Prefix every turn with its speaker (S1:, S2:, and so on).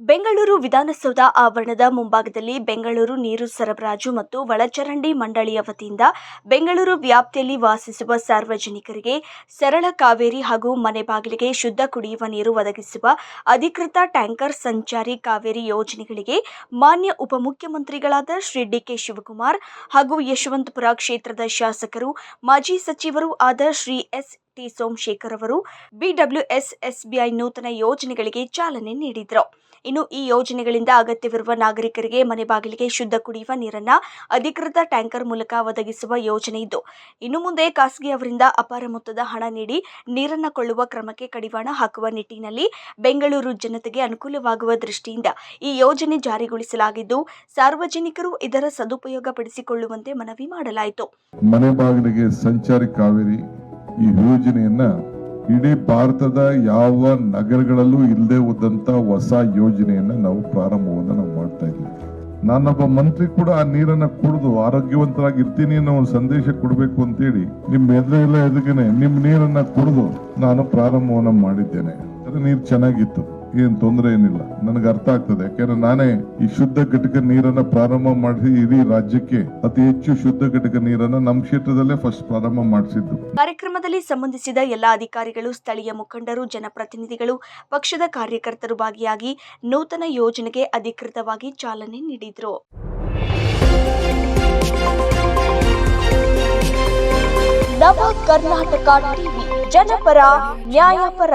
S1: ಬೆಂಗಳೂರು ವಿಧಾನಸೌಧ ಆವರಣದ ಮುಂಭಾಗದಲ್ಲಿ ಬೆಂಗಳೂರು ನೀರು ಸರಬರಾಜು ಮತ್ತು ಒಳಚರಂಡಿ ಮಂಡಳಿಯ ವತಿಯಿಂದ ಬೆಂಗಳೂರು ವ್ಯಾಪ್ತಿಯಲ್ಲಿ ವಾಸಿಸುವ ಸಾರ್ವಜನಿಕರಿಗೆ ಸರಳ ಕಾವೇರಿ ಹಾಗೂ ಮನೆ ಬಾಗಿಲಿಗೆ ಶುದ್ಧ ಕುಡಿಯುವ ನೀರು ಒದಗಿಸುವ ಅಧಿಕೃತ ಟ್ಯಾಂಕರ್ ಸಂಚಾರಿ ಕಾವೇರಿ ಯೋಜನೆಗಳಿಗೆ ಮಾನ್ಯ ಉಪಮುಖ್ಯಮಂತ್ರಿಗಳಾದ ಶ್ರೀ ಡಿಕೆ ಶಿವಕುಮಾರ್ ಹಾಗೂ ಯಶವಂತಪುರ ಕ್ಷೇತ್ರದ ಶಾಸಕರು, ಮಾಜಿ ಸಚಿವರೂ ಆದ ಶ್ರೀ ಎಸ್ ಟಿ ಸೋಮಶೇಖರ್ ಅವರು ಬಿಡಬ್ಲ್ಯೂಎಸ್ ಎಸ್ಬಿಐ ನೂತನ ಯೋಜನೆಗಳಿಗೆ ಚಾಲನೆ ನೀಡಿದರು. ಇನ್ನು ಈ ಯೋಜನೆಗಳಿಂದ ಅಗತ್ಯವಿರುವ ನಾಗರಿಕರಿಗೆ ಮನೆ ಬಾಗಿಲಿಗೆ ಶುದ್ಧ ಕುಡಿಯುವ ನೀರನ್ನ, ಅಧಿಕೃತ ಟ್ಯಾಂಕರ್ ಮೂಲಕ ಒದಗಿಸುವ ಯೋಜನೆ ಇದ್ದು ಇನ್ನು ಮುಂದೆ ಖಾಸಗಿ ಅವರಿಂದ ಅಪಾರ ಮೊತ್ತದ ಹಣ ನೀಡಿ ನೀರನ್ನು ಕೊಳ್ಳುವ ಕ್ರಮಕ್ಕೆ ಕಡಿವಾಣ ಹಾಕುವ ನಿಟ್ಟಿನಲ್ಲಿ ಬೆಂಗಳೂರು ಜನತೆಗೆ ಅನುಕೂಲವಾಗುವ ದೃಷ್ಟಿಯಿಂದ ಈ ಯೋಜನೆ ಜಾರಿಗೊಳಿಸಲಾಗಿದ್ದು, ಸಾರ್ವಜನಿಕರು ಇದರ ಸದುಪಯೋಗ ಪಡಿಸಿಕೊಳ್ಳುವಂತೆ ಮನವಿ ಮಾಡಲಾಯಿತು.
S2: ಮನೆ ಸಂಚಾರಿ ಕಾವೇರಿ ಈ ಯೋಜನೆಯನ್ನ ಇಡೀ ಭಾರತದ ಯಾವ ನಗರಗಳಲ್ಲೂ ಇಲ್ಲದೆ ಹೋದಂತ ಹೊಸ ಯೋಜನೆಯನ್ನ ನಾವು ಪ್ರಾರಂಭವನ್ನ ನಾವು ಮಾಡ್ತಾ ಇದ್ದೀವಿ. ನಾನೊಬ್ಬ ಮಂತ್ರಿ ಕೂಡ ಆ ನೀರನ್ನ ಕುಡಿದು ಆರೋಗ್ಯವಂತರಾಗಿ ಇರ್ತೀನಿ ಅನ್ನೋ ಒಂದು ಸಂದೇಶ ಕೊಡಬೇಕು ಅಂತೇಳಿ ನಿಮ್ ಎದುರೆಲ್ಲ ಎದುಗನೆ ನಿಮ್ ನೀರನ್ನ ಕುಡಿದು ನಾನು ಪ್ರಾರಂಭವನ್ನ ಮಾಡಿದ್ದೇನೆ. ಅದು ನೀರು ಚೆನ್ನಾಗಿತ್ತು. ಏನ್ ತೊಂದರೆ ಏನಿಲ್ಲ. ನನಗೆ ಅರ್ಥ ಆಗ್ತದೆ. ಯಾಕಂದ್ರೆ ನಾನೇ ಈ ಶುದ್ಧ ಘಟಕ ನೀರನ್ನ ಪ್ರಾರಂಭ ಮಾಡಿಸಿ ಇಡೀ ರಾಜ್ಯಕ್ಕೆ ಅತಿ ಹೆಚ್ಚು ಶುದ್ಧ ಘಟಕ ನೀರನ್ನ ನಮ್ಮ ಕ್ಷೇತ್ರದಲ್ಲೇ ಫಸ್ಟ್ ಪ್ರಾರಂಭ ಮಾಡಿಸಿದ್ದು.
S1: ಕಾರ್ಯಕ್ರಮದಲ್ಲಿ ಸಂಬಂಧಿಸಿದ ಎಲ್ಲಾ ಅಧಿಕಾರಿಗಳು ಸ್ಥಳೀಯ ಮುಖಂಡರು ಜನಪ್ರತಿನಿಧಿಗಳು ಪಕ್ಷದ ಕಾರ್ಯಕರ್ತರು ಭಾಗಿಯಾಗಿ ನೂತನ ಯೋಜನೆಗೆ ಅಧಿಕೃತವಾಗಿ ಚಾಲನೆ ನೀಡಿದರು. ನವ ಕರ್ನಾಟಕ ಟಿವಿ ಜನಪರ ನ್ಯಾಯಪರ.